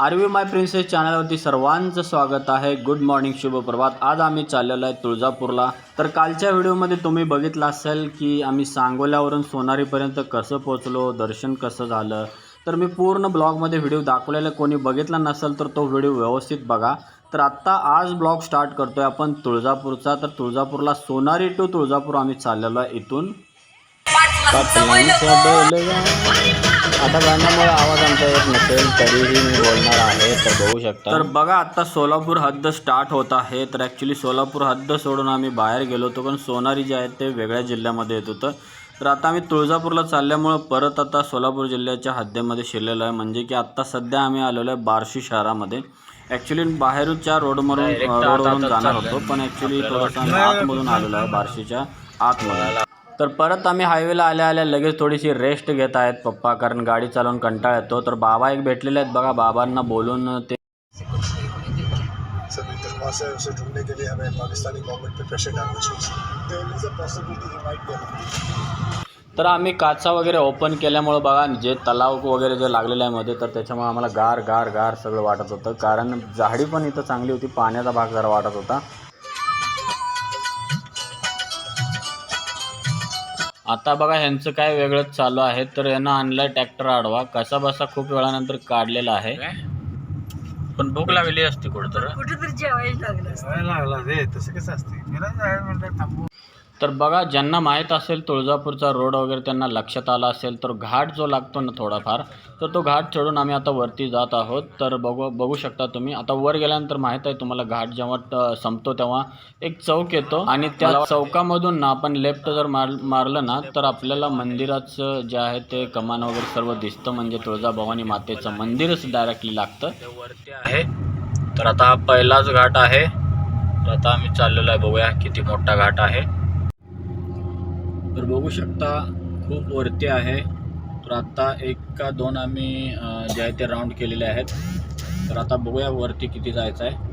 RV माय princess चॅनलवरती सर्वांचं स्वागत आहे. गुड मॉर्निंग शुभ प्रभात आज आम्ही चाललेलो आहे तुळजापूरला. तर कालच्या व्हिडिओमध्ये तुम्ही बघितलं असेल की आम्ही सांगोल्यावरून सोनारीपर्यंत कसं पोचलो दर्शन कसं झालं. तर मी पूर्ण ब्लॉगमध्ये व्हिडिओ दाखवलेला. कोणी बघितला नसेल तर तो व्हिडिओ व्यवस्थित बघा. तर आत्ता आज ब्लॉग स्टार्ट करतोय आपण तुळजापूरचा. तर तुळजापूरला सोनारी टू तुळजापूर आम्ही चाललेलो आहे इथून. आता गाण्यामुळे आवाज आमचा येत नसेल तरीही मी बोलणार आहे तर बघू शकता. तर बघा आता सोलापूर हद्द स्टार्ट होत आहे. तर ॲक्च्युली सोलापूर हद्द सोडून आम्ही बाहेर गेलो होतो पण सोनारी जे आहे ते वेगळ्या जिल्ह्यामध्ये येत होतं. तर आता आम्ही तुळजापूरला चालल्यामुळं परत आता सोलापूर जिल्ह्याच्या हद्दीमध्ये शिरलेलो आहे. म्हणजे की आत्ता सध्या आम्ही आलेलो आहे बार्शी शहरामध्ये. ॲक्च्युली बाहेरच्या रोडमधून रोडवरून जाणार होतो पण ॲक्च्युली थोडंसं आम्ही आतमधून आलेलो आहे बार्शीच्या आतमधून तर परत आम्ही हायवेला आल्या आल्या लगेच थोडीशी रेस्ट घेत आहेत पप्पा कारण गाडी चालवून कंटाळ येतो. तर बाबा एक भेटलेले आहेत बघा बाबांना बोलून ते सभी दरख्वास्त उसे ढूंढने के लिए हमें पाकिस्तानी गवर्नमेंट पे प्रेशर डालना चाहिए there is a possibility might get तर आम्ही काचा वगैरे ओपन केल्यामुळं बघा जे तलाव वगैरे जे लागलेलं आहे मध्ये तर त्याच्यामुळे आम्हाला गार गार गार सगळं वाटत होतं. कारण झाडी पण इथं चांगली होती पाण्याचा भाग जरा वाटत होता. आता बघा ह्यांचं काय वेगळंच चालू आहे तर यांना आणलाय ट्रॅक्टर आडवा. कसा बसा खूप वेळानंतर काढलेला आहे. पण भूक लागली असती कुठं कुठेतरी जेवायला लागलं. लागला रे तसं कसं असते थांबू. तर बघा ज्यांना माहीत असेल तुळजापूरचा रोड वगैरे त्यांना लक्षात आला असेल तर घाट जो लागतो ना थोडाफार तर तो घाट चढून आम्ही आता वरती जात आहोत. तर बघू बघू शकता तुम्ही. आता वर गेल्यानंतर माहीत आहे तुम्हाला घाट जेव्हा संपतो तेव्हा एक चौक येतो. आणि त्या चौकामधून ना आपण लेफ्ट जर मार मारलं ना तर आपल्याला मंदिराचं जे आहे ते कमान वगैरे सर्व दिसतं. म्हणजे तुळजाभवानी मातेचं मंदिरच डायरेक्टली लागतं. वरती आहे. तर आता पहिलाच घाट आहे. तर आता आम्ही चाललेलो आहे. बघूया किती मोठा घाट आहे. तर बघू शकता खूप वरती आहे. तर आता एक का दोन आम्ही जे आहे ते राऊंड केलेले आहेत. तर आता बघूया वरती किती जायचं आहे.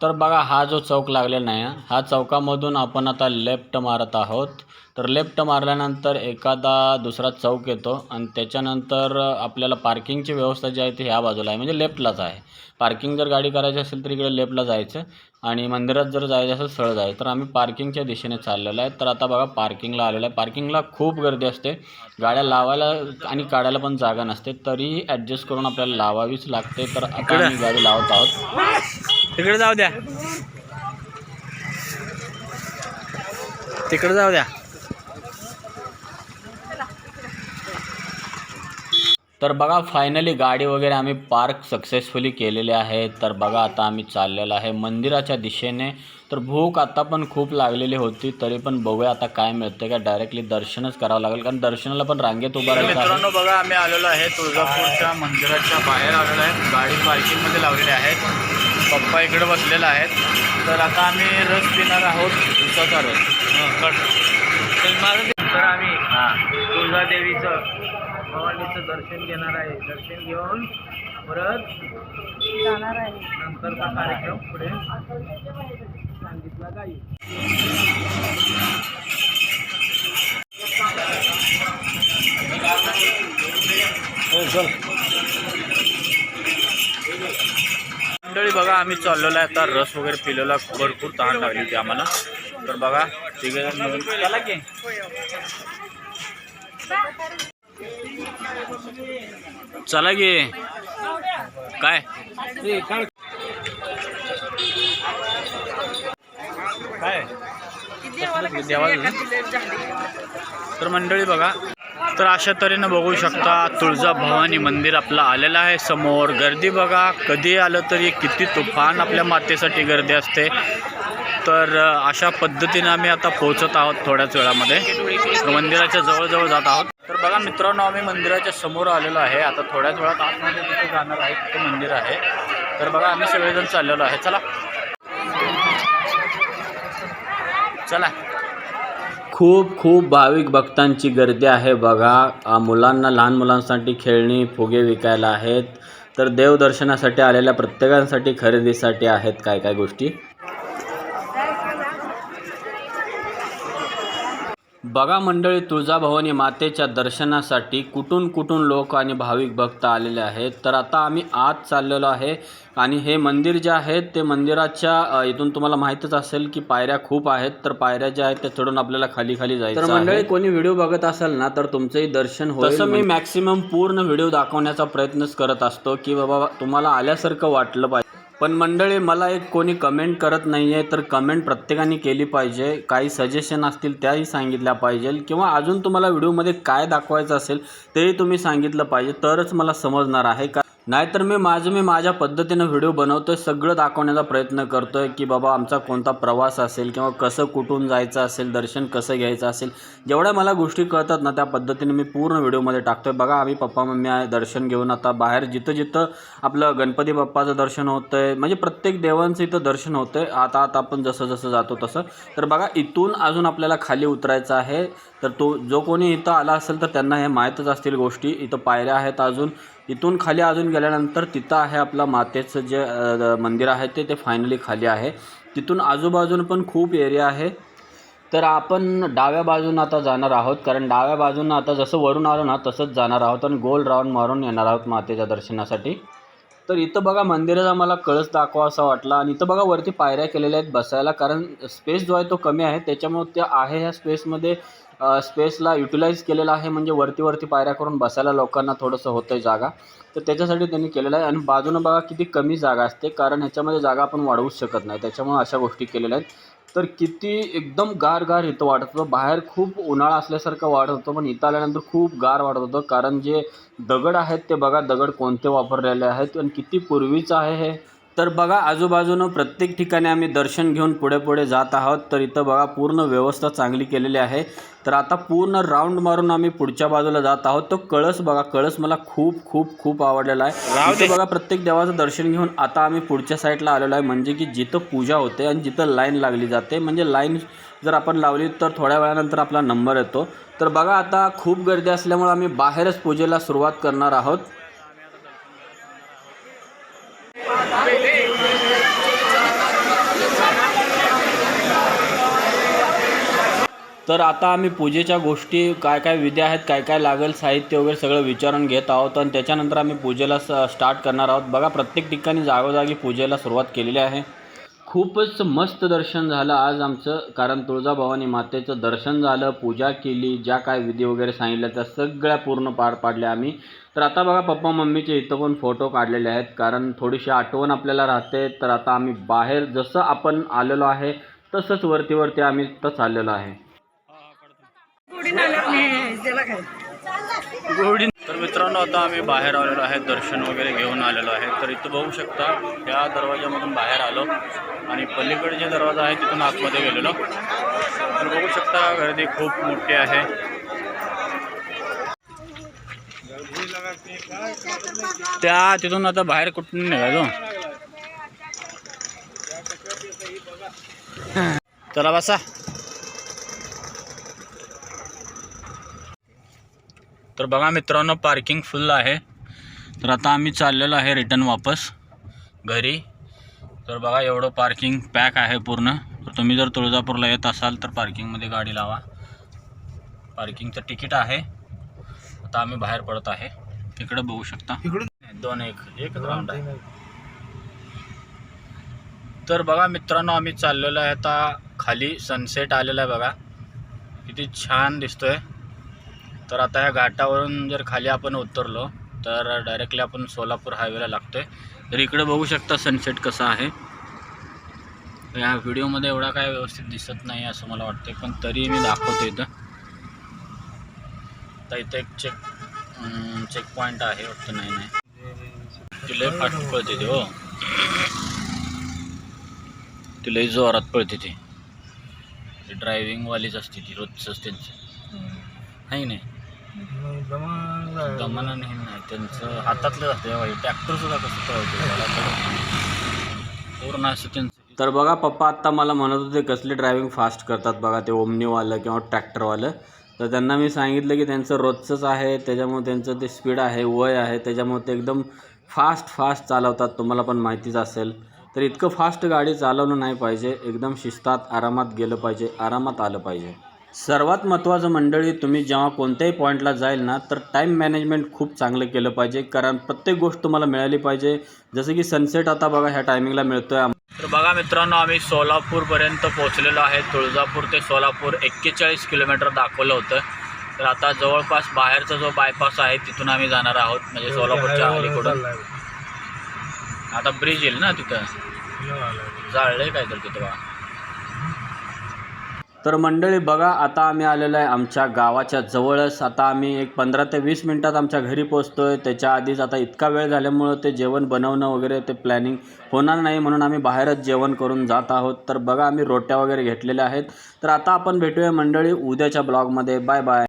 तर बघा हा जो चौक लागलेला नाही हा. चौकामधून आपण आता लेफ्ट मारत आहोत. तर लेफ्ट मारल्यानंतर एखादा दुसरा चौक येतो आणि त्याच्यानंतर आपल्याला पार्किंगची व्यवस्था जी आहे ती ह्या बाजूला आहे. म्हणजे लेफ्टलाच आहे. पार्किंग जर गाडी करायची असेल तर इकडे लेफ्टला जायचं. आणि मंदिरात जर जायचं असेल सरळ जायचं. तर आम्ही पार्किंगच्या दिशेने चाललेलो आहे. तर आता बघा पार्किंगला आलेलं आहे. पार्किंगला खूप गर्दी असते. गाड्या लावायला आणि काढायला पण जागा नसते. तरीही ॲडजस्ट करून आपल्याला लावावीच लागते. तर आता आम्ही गाडी लावत आहोत. तिकडे जाऊ द्या. तिकडे जाऊ द्या. तर बघा फायनली गाडी वगैरे आम्ही पार्क सक्सेसफुली केलेले आहे. तर बघा आता आम्ही चाललेलो आहे मंदिराच्या दिशेने. तर भूक आता पण खूप लागलेली होती तरी पण बघूया आता काय मिळतं का डायरेक्टली दर्शनच करावं लागेल कारण दर्शनाला पण रांगेत उभा राहायचं मित्रांनो बघा आम्ही आलेलो आहे तुळजापूरच्या मंदिराच्या बाहेर आलेलो आहे. गाडी पार्किंगमध्ये लावलेली आहेत पप्पा इकडे बसलेला आहेत. तर आता आम्ही रस पिणार आहोत. उसाचा रस. तर आम्ही तुळजादेवीचं भवानीचं दर्शन घेणार आहे. दर्शन घेऊन परत जाणार आहे. नंतरचा कार्यक्रम पुढे सांगितला जाईल. मंडळी बघा आम्ही चाललेलो आहे. आता रस वगैरे पिलेला भरपूर तहान लागली होती आम्हाला. तर बघा तिघे चला की. चला की. काय? काय? तर मंडळी बघा तर अशा तऱ्हेनं बघू शकता तुळजा भवानी मंदिर आपलं आलेलं आहे समोर. गर्दी बघा कधी आलं तरी किती तुफान आपल्या मातेसाठी गर्दी असते. तर अशा पद्धतीनं आम्ही आता पोहोचत आहोत थोड्याच वेळामध्ये. मंदिराच्या जवळजवळ जात आहोत. तर बघा मित्रांनो आम्ही मंदिराच्या समोर आलेलो आहे. आता थोड्याच वेळात आतमध्ये तिथे जाणार आहे. तिथे मंदिर आहे. तर बघा आम्ही सगळेजण चाललेलो आहे. चला. चला. खूप खूप भाविक भक्तांची गर्दी आहे. बघा मुलांना लहान मुलांसाठी खेळणी फुगे विकायला आहेत. तर देवदर्शनासाठी आलेल्या प्रत्येकांसाठी खरेदीसाठी आहेत काय काय गोष्टी? बघा मंडळी तुळजाभवानी मातेच्या दर्शनासाठी कुठून कुठून लोक आणि भाविक भक्त आलेले आहेत. तर आता आम्ही आत चाललेलो आहे आणि हे मंदिर जे आहे ते मंदिराच्या इथून तुम्हाला माहीतच असेल की पायऱ्या खूप आहेत. तर पायऱ्या ज्या आहेत त्या चढून आपल्याला खाली खाली जायचं तर मंडळी कोणी व्हिडिओ बघत असेल ना तर तुमचंही दर्शन होईल तसं मी मॅक्सिमम पूर्ण व्हिडिओ दाखवण्याचा प्रयत्नच करत असतो की बाबा तुम्हाला आल्यासारखं वाटलं पाहिजे. पण मंडळी मला एक कोणी कमेंट करत नाही आहे तर कमेंट प्रत्येकाने केली पाहिजे. काही सजेशन असतील त्याही सांगितल्या पाहिजे. किंवा अजून तुम्हाला व्हिडिओमध्ये काय दाखवायचं असेल तेही तुम्ही सांगितलं पाहिजे. तरच मला समजणार आहे. का नाहीतर मी माझं मी माझ्या पद्धतीनं व्हिडिओ बनवतोय सगळं दाखवण्याचा प्रयत्न करतोय की बाबा आमचा कोणता प्रवास असेल किंवा कसं कुठून जायचं असेल दर्शन कसं घ्यायचं असेल जेवढ्या मला गोष्टी कळतात ना त्या पद्धतीने मी पूर्ण व्हिडिओमध्ये टाकतोय. बघा आम्ही पप्पा मम्मी आहे दर्शन घेऊन आता बाहेर जिथं जिथं आपलं गणपती बाप्पाचं दर्शन होतं आहे म्हणजे प्रत्येक देवांचं इथं दर्शन होतं आहे आता आता आपण जसं जसं जातो तसं. तर बघा इथून अजून आपल्याला खाली उतरायचं आहे. तर तो जो कोणी इथं आला असेल तर त्यांना हे माहीतच असतील गोष्टी. इथं पायऱ्या आहेत अजून. इथून खाली अजून गेल्यानंतर तिथं आहे आपलं मातेचं जे मंदिर आहे ते ते फायनली खाली आहे. तिथून आजूबाजून पण खूप एरिया आहे. तर आपण डाव्या बाजूनं आता जाणार आहोत. कारण डाव्या बाजूनं आता जसं वरून आलो ना तसंच जाणार आहोत आणि गोल राऊंड मारून येणार आहोत मातेच्या दर्शनासाठी. तर इथं बघा मंदिराचा मला कळस दाखवा असा वाटला. आणि इथं बघा वरती पायऱ्या केलेल्या आहेत बसायला. कारण स्पेस जो आहे तो कमी आहे. त्याच्यामुळे त्या आहे ह्या स्पेसमध्ये स्पेसला युटिलाइज केलेला आहे. म्हणजे वरती वरती पायऱ्या करून बसायला लोकांना थोडंसं होतं आहे जागा. तर त्याच्यासाठी त्यांनी केलेलं आहे. आणि बाजूनं बघा किती कमी जागा असते. कारण ह्याच्यामध्ये जागा आपण वाढवूच शकत नाही. त्याच्यामुळे अशा गोष्टी केलेल्या आहेत. तर किती एकदम गार गार इथं वाटत होतं. बाहेर खूप उन्हाळा असल्यासारखं वाटत होतं पण इथं आल्यानंतर खूप गार वाटत होतं. कारण जे दगड आहेत ते बघा दगड कोणते वापरलेले आहेत आणि किती पूर्वीचं आहे हे. तर बघा आजूबाजूनं प्रत्येक ठिकाणी आम्ही दर्शन घेऊन पुढे पुढे जात आहोत. तर इथं बघा पूर्ण व्यवस्था चांगली केलेली आहे. तर आता पूर्ण राऊंड मारून आम्ही पुढच्या बाजूला जात आहोत. तो कळस बघा कळस मला खूप खूप खूप आवडलेला आहे. इथं बघा प्रत्येक देवाचं दर्शन घेऊन आता आम्ही पुढच्या साईडला आलेलो आहे. म्हणजे की जिथं पूजा होते आणि जिथं लाईन लागली जाते. म्हणजे लाईन जर आपण लावली तर थोड्या वेळानंतर आपला नंबर येतो. तर बघा आता खूप गर्दी असल्यामुळे आम्ही बाहेरच पूजेला सुरुवात करणार आहोत. तर आता आम्ही पूजेच्या गोष्टी काय काय विधी आहेत काय काय लागेल साहित्य वगैरे सगळं विचारून घेत आहोत आणि त्याच्यानंतर आम्ही पूजेला स स्टार्ट करणार आहोत. बघा प्रत्येक ठिकाणी जागोजागी पूजेला सुरुवात केलेली आहे. खूपच मस्त दर्शन झालं आज आमचं कारण तुळजाभवानी मातेचं दर्शन झालं पूजा केली ज्या काय विधी वगैरे सांगितल्या त्या सगळ्या पूर्ण पार पाडल्या आम्ही. तर आता बघा पप्पा मम्मीचे इथं पण फोटो काढलेले आहेत कारण थोडीशी आठवण आपल्याला राहते. तर आता आम्ही बाहेर जसं आपण आलेलो आहे तसंच वरती वरती आम्ही तर चाललेलो आहे कुठून आल्यात नाही त्याला काय? तर मित्रांनो आता आम्ही बाहेर आलेलो आहे दर्शन वगैरे घेऊन आलेलो आहे. तर इथं बघू शकता या दरवाजामधून बाहेर आलो आणि पलीकडे जे दरवाजा आहे तिथून आतमध्ये गेलेलो. तर बघू शकता गर्दी खूप मोठी आहे. त्या तिथून आता बाहेर कुठून निघालो चला बसा. तर बघा मित्रांनो पार्किंग फुल आहे. तर आता आम्ही चाललेलो आहे रिटर्न वापस घरी. तर बघा एवढं पार्किंग पॅक आहे पूर्ण. तर तुम्ही जर तुळजापूरला येत असाल तर पार्किंगमध्ये गाडी लावा. पार्किंगचं तिकीट आहे. आता आम्ही बाहेर पडत आहे. इकडे बघू शकता. दोन एक एक राऊंड आहे. तर बघा मित्रांनो आम्ही चाललेलो आहे आता खाली. सनसेट आलेला आहे बघा. किती छान दिसतोय. तर आता ह्या घाटावरून जर खाली आपण उतरलो तर डायरेक्टली आपण सोलापूर हायवेला लागतोय. तर इकडे बघू शकता सनसेट कसा आहे. या व्हिडिओमध्ये एवढा काय व्यवस्थित दिसत नाही असं मला वाटतं पण तरी मी दाखवतो इथं. तर इथं एक चेक चेक पॉईंट आहे वाटतं नाही नाही. ती लय फास्ट पळते ती हो. ती लय जोरात पळते ती. ड्रायव्हिंगवालीच असते ती रोजच त्यांचं. आहे नाही? दमना नाही नाही. त्यांचं हातातलं जातं. ट्रॅक्टर सुद्धा कसं पळवते पूर्ण असं त्यांचं तर बघा पप्पा आत्ता मला म्हणत होते कसली ड्रायव्हिंग फास्ट करतात बघा ते ओमनीवालं किंवा ट्रॅक्टरवालं तर त्यांना मी सांगितलं की त्यांचं रोजचंच आहे त्याच्यामुळे त्यांचं ते स्पीड आहे वय आहे त्याच्यामुळे ते एकदम फास्ट फास्ट चालवतात. तुम्हाला पण माहितीच असेल. तर इतकं फास्ट गाडी चालवणं नाही पाहिजे. एकदम शिस्तात आरामात गेलं पाहिजे आरामात आलं पाहिजे. सर्वात महत्त्वाचं मंडळी तुम्ही जेव्हा कोणत्याही पॉईंटला जाईल ना तर टाईम मॅनेजमेंट खूप चांगलं केलं पाहिजे. कारण प्रत्येक गोष्ट तुम्हाला मिळाली पाहिजे. जसं की सनसेट आता बघा ह्या टायमिंगला मिळतो आहे तर बघा मित्रांनो आम्ही सोलापूरपर्यंत पोहोचलेलो आहे. तुळजापूर ते सोलापूर एक्केचाळीस किलोमीटर दाखवलं होतं. तर आता जवळपास बाहेरचा जो बायपास आहे तिथून आम्ही जाणार आहोत. म्हणजे सोलापूरच्या अलीकडून. आता ब्रिज येईल ना तिथं? जाळलंय काय तर तिथं बघा. तर मंडळी बघा आता आम्ही आलेलो आहे आमच्या गावाच्या जवळच. आता आम्ही एक पंधरा ते वीस मिनटात आमच्या घरी पोचतो आहे त्याच्या आधीच आता इतका वेळ झाल्यामुळं ते जेवण बनवणं वगैरे ते प्लॅनिंग होणार नाही म्हणून आम्ही बाहेरच जेवण करून जात आहोत. तर बघा आम्ही रोट्या वगैरे घेतलेल्या आहेत. तर आता आपण भेटूया मंडळी उद्याच्या ब्लॉगमध्ये बाय बाय